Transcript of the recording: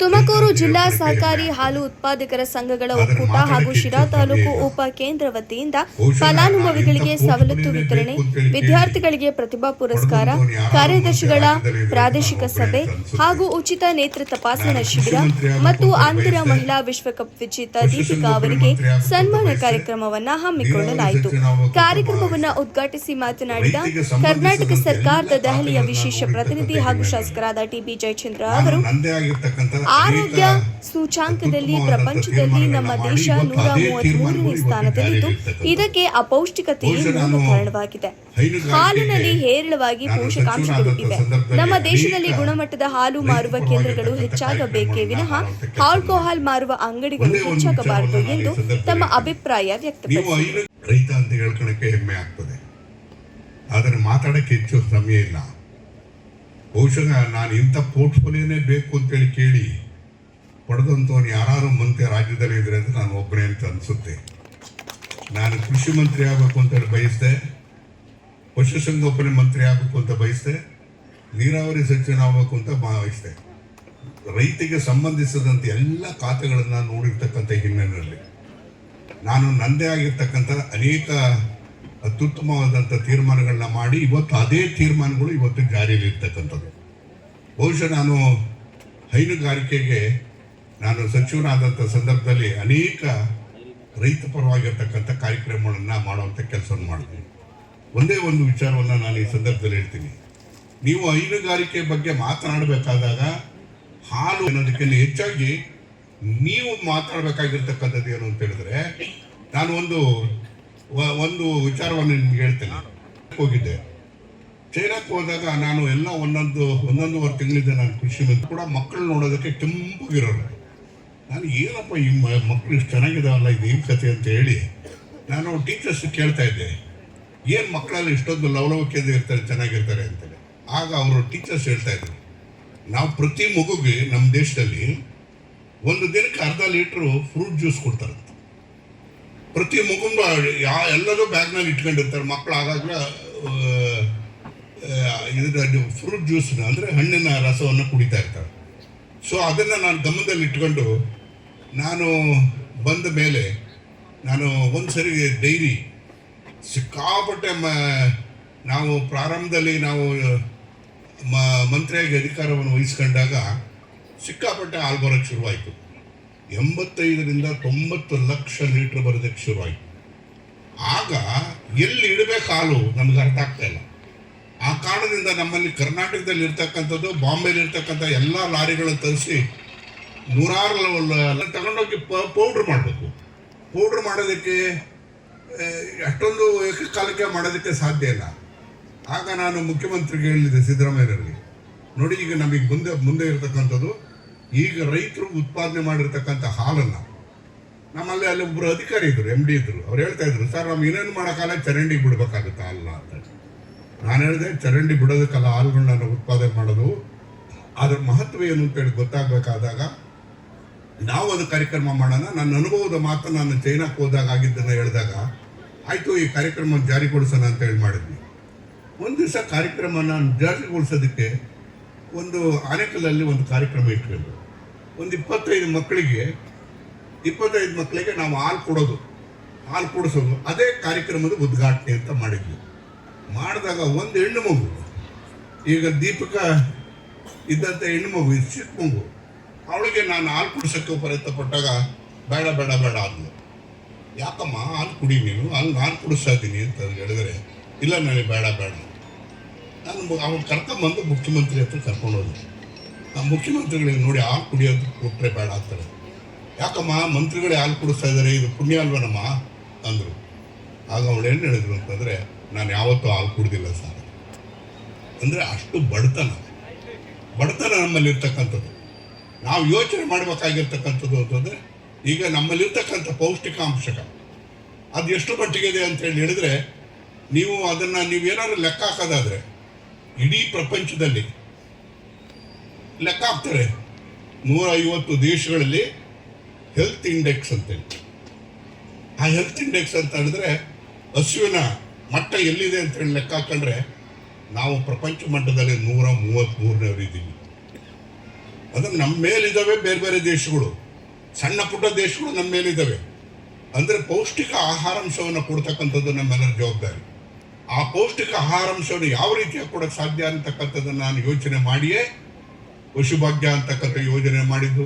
ತುಮಕೂರು ಜಿಲ್ಲಾ ಸಹಕಾರಿ ಹಾಲು ಉತ್ಪಾದಕರ ಸಂಘಗಳ ಒಕ್ಕೂಟ ಹಾಗೂ ಶಿರಾ ತಾಲೂಕು ಉಪ ಕೇಂದ್ರ ವತಿಯಿಂದ ಫಲಾನುಭವಿಗಳಿಗೆ ಸವಲತ್ತು ವಿತರಣೆ ವಿದ್ಯಾರ್ಥಿಗಳಿಗೆ ಪ್ರತಿಭಾ ಪುರಸ್ಕಾರ ಕಾರ್ಯದರ್ಶಿಗಳ ಪ್ರಾದೇಶಿಕ ಸಭೆ ಹಾಗೂ ಉಚಿತ ನೇತ್ರ ತಪಾಸಣಾ ಶಿಬಿರ ಮತ್ತು ಅಂತರ ಮಹಿಳಾ ವಿಶ್ವಕಪ್ ವಿಜೇತ ದೀಪಿಕಾ ಅವರಿಗೆ ಸನ್ಮಾನ ಕಾರ್ಯಕ್ರಮವನ್ನು ಹಮ್ಮಿಕೊಳ್ಳಲಾಯಿತು. ಕಾರ್ಯಕ್ರಮವನ್ನು ಉದ್ಘಾಟಿಸಿ ಮಾತನಾಡಿದ ಕರ್ನಾಟಕ ಸರ್ಕಾರದ ದೆಹಲಿಯ ವಿಶೇಷ ಪ್ರತಿನಿಧಿ ಹಾಗೂ ಶಾಸಕರಾದ ಟಿಬಿ ಜಯಚಂದ್ರ ಅವರು ಆರೋಗ್ಯ ಸೂಚಾಂಕದಲ್ಲಿ ಪ್ರಪಂಚದಲ್ಲಿ ನಮ್ಮ ದೇಶ ನೂರ ಮೂವತ್ಮೂರನೇ ಸ್ಥಾನದಲ್ಲಿದ್ದು ಇದಕ್ಕೆ ಅಪೌಷ್ಟಿಕತೆಯೇ ಮೂಲ ಕಾರಣವಾಗಿದೆ ಹಾಲಿನಲ್ಲಿ ಹೇರಳವಾಗಿ ಪೋಷಕಾಂಶಗಳು ಇವೆ. ನಮ್ಮ ದೇಶದಲ್ಲಿ ಗುಣಮಟ್ಟದ ಹಾಲು ಮಾರುವ ಕೇಂದ್ರಗಳು ಹೆಚ್ಚಾಗಬೇಕೇ ವಿನಃ ಆಲ್ಕೋಹಾಲ್ ಮಾರುವ ಅಂಗಡಿಗಳು ಹೆಚ್ಚಾಗಬಾರದು ಎಂದು ತಮ್ಮ ಅಭಿಪ್ರಾಯ ವ್ಯಕ್ತಪಡಿಸಿದರು. ಐದು ರೈತ ಅಂತ ಹೇಳ್ಕೊಳಕ್ಕೆ ಹೆಮ್ಮೆ ಆಗ್ತದೆ. ಆದರೆ ಮಾತಾಡಕ್ಕೆ ಹೆಚ್ಚು ಸಮಯ ಇಲ್ಲ. ಬಹುಶಃ ನಾನು ಇಂಥ ಪೋರ್ಟ್ಫೋಲಿಯೋನೇ ಬೇಕು ಅಂತೇಳಿ ಕೇಳಿ ಪಡೆದಂಥವ್ನು ಯಾರು ಮಂತ್ರಿ ರಾಜ್ಯದಲ್ಲಿ ಇದ್ರೆ ಅಂತ ನಾನು ಒಬ್ಬನೇ ಅಂತ ಅನಿಸುತ್ತೆ. ನಾನು ಕೃಷಿ ಮಂತ್ರಿ ಆಗಬೇಕು ಅಂತೇಳಿ ಬಯಸಿದೆ, ಪಶುಸಂಗೋಪನೆ ಮಂತ್ರಿ ಆಗಬೇಕು ಅಂತ ಬಯಸಿದೆ, ನೀರಾವರಿ ಸಚಿವನಾಗಬೇಕು ಅಂತ ಭಾವಿಸಿದೆ ರೈತಿಗೆ ಸಂಬಂಧಿಸಿದಂಥ ಎಲ್ಲ ಖಾತೆಗಳನ್ನು ನೋಡಿರ್ತಕ್ಕಂಥ ಹಿನ್ನೆಲೆಯಲ್ಲಿ ನಾನು ನನ್ನದೇ ಆಗಿರ್ತಕ್ಕಂಥ ಅನೇಕ ಅತ್ಯುತ್ತಮವಾದಂಥ ತೀರ್ಮಾನಗಳನ್ನ ಮಾಡಿ ಇವತ್ತು ಅದೇ ತೀರ್ಮಾನಗಳು ಇವತ್ತು ಜಾರಿಯಲ್ಲಿ ಇರ್ತಕ್ಕಂಥದ್ದು ಬಹುಶಃ ನಾನು ಹೈನುಗಾರಿಕೆಗೆ ನಾನು ಸಚಿವನಾದಂಥ ಸಂದರ್ಭದಲ್ಲಿ ಅನೇಕ ರೈತ ಪರವಾಗಿರ್ತಕ್ಕಂಥ ಕಾರ್ಯಕ್ರಮಗಳನ್ನು ಮಾಡುವಂಥ ಕೆಲಸವನ್ನು ಮಾಡ್ತೀನಿ ಒಂದೇ ಒಂದು ವಿಚಾರವನ್ನು ನಾನು ಈ ಸಂದರ್ಭದಲ್ಲಿ ಹೇಳ್ತೀನಿ. ನೀವು ಹೈನುಗಾರಿಕೆ ಬಗ್ಗೆ ಮಾತನಾಡಬೇಕಾದಾಗ ಹಾಲು ಅನ್ನೋದಕ್ಕಿಂತ ಹೆಚ್ಚಾಗಿ ನೀವು ಮಾತಾಡಬೇಕಾಗಿರ್ತಕ್ಕಂಥದ್ದು ಏನು ಅಂತ ಹೇಳಿದ್ರೆ, ನಾನು ಒಂದು ಒಂದು ವಿಚಾರವನ್ನು ನಿಮ್ಗೆ ಹೇಳ್ತೇನೆ. ಹೋಗಿದ್ದೆ. ಚೈನಾಕ್ಕೆ ಹೋದಾಗ ನಾನು ಎಲ್ಲ ಒಂದೊಂದು, ಒಂದೊಂದೂವರೆ ತಿಂಗಳಿದ್ದೆ ನಾನು ಕೃಷಿ ಮತ್ತು ಕೂಡ ಮಕ್ಕಳು ನೋಡೋದಕ್ಕೆ ಕೆಂಪಗಿರೋರು ನಾನು ಏನಪ್ಪ ಈ ಮಕ್ಕಳು ಇಷ್ಟು ಚೆನ್ನಾಗಿದಾವಲ್ಲ, ಇದು ಏನು ಕತೆ ಅಂತ ಹೇಳಿ ನಾನು ಟೀಚರ್ಸ್ ಕೇಳ್ತಾ ಇದ್ದೆ. ಏನು ಮಕ್ಕಳಲ್ಲಿ ಇಷ್ಟೊಂದು ಲವಲವಿಕೆಯಿಂದ ಇರ್ತಾರೆ, ಚೆನ್ನಾಗಿರ್ತಾರೆ ಅಂತೇಳಿ. ಆಗ ಅವರು ಟೀಚರ್ಸ್ ಹೇಳ್ತಾ ಇದ್ರು. ನಾವು ಪ್ರತಿ ಮಗುಗೆ ನಮ್ಮ ದೇಶದಲ್ಲಿ ಒಂದು ದಿನಕ್ಕೆ ಅರ್ಧ ಲೀಟ್ರು ಫ್ರೂಟ್ ಜ್ಯೂಸ್ ಕೊಡ್ತಾರಂತೆ. ಪ್ರತಿ ಮಗುಂಬ ಯಾ ಎಲ್ಲರೂ ಬ್ಯಾಗ್ನಲ್ಲಿ ಇಟ್ಕೊಂಡಿರ್ತಾರೆ. ಮಕ್ಕಳು ಆಗಾಗಲೇ ಇದರ ಫ್ರೂಟ್ ಜ್ಯೂಸ್ನ ಅಂದರೆ ಹಣ್ಣಿನ ರಸವನ್ನು ಕುಡಿತಾ ಇರ್ತಾರೆ. ಸೊ ಅದನ್ನು ನಾನು ಗಮನದಲ್ಲಿ ಇಟ್ಕೊಂಡು, ನಾನು ಬಂದ ಮೇಲೆ, ನಾನು ಒಂದು ಸರಿ ಡೈರಿ ಸಿಕ್ಕಾಪಟ್ಟೆ ಮ, ನಾವು ಪ್ರಾರಂಭದಲ್ಲಿ ನಾವು ಮಂತ್ರಿಯಾಗಿ ಅಧಿಕಾರವನ್ನು ವಹಿಸ್ಕೊಂಡಾಗ ಸಿಕ್ಕಾಪಟ್ಟೆ ಹಾಲು ಬರೋಕ್ಕೆ ಶುರುವಾಯಿತು. ಎಂಬತ್ತೈದರಿಂದ ತೊಂಬತ್ತು ಲಕ್ಷ ಲೀಟ್ರ್ ಬರೋದಕ್ಕೆ ಶುರುವಾಯಿತು. ಆಗ ಎಲ್ಲಿ ಇಡಬೇಕು ಹಾಲು ನಮ್ಗೆ ಅರ್ಥ ಆಗ್ತಾ ಇಲ್ಲ. ಆ ಕಾರಣದಿಂದ ನಮ್ಮಲ್ಲಿ ಕರ್ನಾಟಕದಲ್ಲಿ ಇರ್ತಕ್ಕಂಥದ್ದು, ಬಾಂಬೆಲಿ ಇರ್ತಕ್ಕಂಥ ಎಲ್ಲ ಲಾರಿಗಳನ್ನು ತರಿಸಿ ನೂರಾರು ತಗೊಂಡೋಗಿ ತಗೊಂಡೋಗಿ ಪೌಡ್ರ್ ಮಾಡಬೇಕು. ಪೌಡ್ರ್ ಮಾಡೋದಕ್ಕೆ ಅಷ್ಟೊಂದು ಏಕಕಾಲಕ್ಕೆ ಮಾಡೋದಕ್ಕೆ ಸಾಧ್ಯ ಇಲ್ಲ. ಆಗ ನಾನು ಮುಖ್ಯಮಂತ್ರಿಗೆ ಹೇಳಿದೆ ಸಿದ್ದರಾಮಯ್ಯರಲ್ಲಿ ನೋಡಿ ಈಗ ನಮಗೆ ಮುಂದೆ ಮುಂದೆ ಇರತಕ್ಕಂಥದ್ದು ಈಗ ರೈತರು ಉತ್ಪಾದನೆ ಮಾಡಿರ್ತಕ್ಕಂಥ ಹಾಲನ್ನು ನಮ್ಮಲ್ಲಿ ಅಲ್ಲಿ ಒಬ್ಬರು ಅಧಿಕಾರಿ ಇದ್ರು ಎಂ ಡಿ ಇದ್ರು. ಅವ್ರು ಹೇಳ್ತಾ ಇದ್ರು, ಸರ್ ನಾವು ಏನೇನು ಮಾಡೋಕ್ಕಲ್ಲ ಚರಂಡಿಗೆ ಬಿಡ್ಬೇಕಾಗುತ್ತೆ ಅಲ್ಲ ಅಂತ ನಾನು ಹೇಳಿದೆ, ಚರಂಡಿ ಬಿಡೋದಕ್ಕಲ್ಲ ಹಾಲುಗಳನ್ನ ಉತ್ಪಾದನೆ ಮಾಡೋದು, ಅದರ ಮಹತ್ವ ಏನು ಅಂತೇಳಿ ಗೊತ್ತಾಗಬೇಕಾದಾಗ, ನಾವು ಅದು ಕಾರ್ಯಕ್ರಮ ಮಾಡೋಣ. ನನ್ನ ಅನುಭವದ ಮಾತು ನಾನು ಚೈನಾಕ್ಕೆ ಹೋದಾಗ ಆಗಿದ್ದನ್ನು ಹೇಳಿದಾಗ, ಆಯಿತು, ಈ ಕಾರ್ಯಕ್ರಮ ಜಾರಿಗೊಳಿಸೋಣ ಅಂತ ಹೇಳಿ ಮಾಡಿದ್ವಿ. ಒಂದು ದಿವಸ ನಾನು ಜಾರಿಗೊಳಿಸೋದಕ್ಕೆ ಒಂದು ಆನೆಕಲ್ಲಲ್ಲಿ ಒಂದು ಕಾರ್ಯಕ್ರಮ ಇಟ್ಕೊಂಡು ಒಂದು ಇಪ್ಪತ್ತೈದು ಮಕ್ಕಳಿಗೆ ಇಪ್ಪತ್ತೈದು ಮಕ್ಕಳಿಗೆ ನಾವು ಹಾಲು ಕೊಡೋದು, ಹಾಲು ಕೊಡಿಸೋದು, ಅದೇ ಕಾರ್ಯಕ್ರಮದ ಉದ್ಘಾಟನೆ ಅಂತ ಮಾಡಿದ್ವಿ. ಮಾಡಿದಾಗ ಒಂದು ಹೆಣ್ಣು ಮಗು, ಈಗ ದೀಪಕ ಇದ್ದಂಥ ಹೆಣ್ಣು ಮಗು ಚಿಕ್ಕ ಮಗು, ಅವಳಿಗೆ ನಾನು ಹಾಲು ಕುಡಿಸೋಕ್ಕೆ ಪ್ರಯತ್ನ ಪಟ್ಟಾಗ ಬೇಡ ಬೇಡ ಬೇಡ ಅಂದ್ಲು. ಯಾಕಮ್ಮ, ಹಾಲು ಕುಡಿ ನೀನು, ಹಾಲು ನಾನು ಕುಡಿಸ್ತಾ ಇದ್ದೀನಿ ಅಂತ ಹೇಳಿದ್ರೆ, ಇಲ್ಲ ನನಗೆ ಬೇಡ ಬೇಡ. ನಾನು ಅವ್ನು ಕರ್ಕೊಂಬಂದು ಮುಖ್ಯಮಂತ್ರಿ ಹತ್ರ ಕರ್ಕೊಂಡು ಹೋದೆ ಆ ಮುಖ್ಯಮಂತ್ರಿಗಳಿಗೆ ನೋಡಿ ಹಾಲು ಕುಡಿಯೋದು ಕೊಟ್ಟರೆ ಬೇಡ ಅಂತಾರೆ. ಯಾಕಮ್ಮ, ಮಂತ್ರಿಗಳೇ ಹಾಲು ಕುಡಿಸ್ತಾ ಇದ್ದಾರೆ ಇದು ಪುಣ್ಯ ಅಲ್ವನಮ್ಮ? ಅಂದರು. ಆಗ ಅವಳು ಏನು ಹೇಳಿದ್ರು ಅಂತಂದರೆ, ನಾನು ಯಾವತ್ತೂ ಹಾಲು ಕುಡ್ದಿಲ್ಲ ಸರ್. ಅಂದರೆ ಅಷ್ಟು ಬಡತನ. ಬಡತನ ನಮ್ಮಲ್ಲಿ ಇರ್ತಕ್ಕಂಥದ್ದು ನಾವು ಯೋಚನೆ ಮಾಡಬೇಕಾಗಿರ್ತಕ್ಕಂಥದ್ದು ಅಂತಂದರೆ, ಈಗ ನಮ್ಮಲ್ಲಿರ್ತಕ್ಕಂಥ ಪೌಷ್ಟಿಕಾಂಶಕ. ಅದು ಎಷ್ಟು ಮಟ್ಟಿಗಿದೆ ಅಂತ ಹೇಳಿ ಹೇಳಿದ್ರೆ, ನೀವು ಅದನ್ನು ಏನಾದರೂ ಲೆಕ್ಕ ಹಾಕೋದಾದರೆ ಇಡೀ ಪ್ರಪಂಚದಲ್ಲಿ ಲೆಕ್ಕ ಹಾಕ್ತಾರೆ ನೂರ ಐವತ್ತು ದೇಶಗಳಲ್ಲಿ ಹೆಲ್ತ್ ಇಂಡೆಕ್ಸ್ ಅಂತೇಳಿ ಆ ಹೆಲ್ತ್ ಇಂಡೆಕ್ಸ್ ಅಂತ ಹೇಳಿದ್ರೆ ಹಸುವಿನ ಮಟ್ಟ ಎಲ್ಲಿದೆ ಅಂತ ಹೇಳಿ ಲೆಕ್ಕ ಹಾಕೊಂಡ್ರೆ ನಾವು ಪ್ರಪಂಚ ಮಟ್ಟದಲ್ಲಿ ನೂರ ಮೂವತ್ತ್ಮೂರನೇವ್ರು ಇದ್ದೀವಿ. ಅದು ನಮ್ಮ ಮೇಲಿದ್ದಾವೆ ಬೇರೆ ಬೇರೆ ದೇಶಗಳು. ಸಣ್ಣ ಪುಟ್ಟ ದೇಶಗಳು ನಮ್ಮ ಮೇಲಿದ್ದಾವೆ. ಅಂದರೆ ಪೌಷ್ಟಿಕ ಆಹಾರಾಂಶವನ್ನು ಕೊಡ್ತಕ್ಕಂಥದ್ದು ನಮ್ಮೆಲ್ಲರ ಜವಾಬ್ದಾರಿ. ಆ ಪೌಷ್ಟಿಕ ಆಹಾರಾಂಶವನ್ನು ಯಾವ ರೀತಿಯಾಗಿ ಕೊಡೋಕ್ಕೆ ಸಾಧ್ಯ ಅಂತಕ್ಕಂಥದ್ದನ್ನು ನಾನು ಯೋಚನೆ ಮಾಡಿಯೇ ಪಶುಭಾಗ್ಯ ಅಂತಕ್ಕಂಥ ಯೋಜನೆ ಮಾಡಿದ್ದು.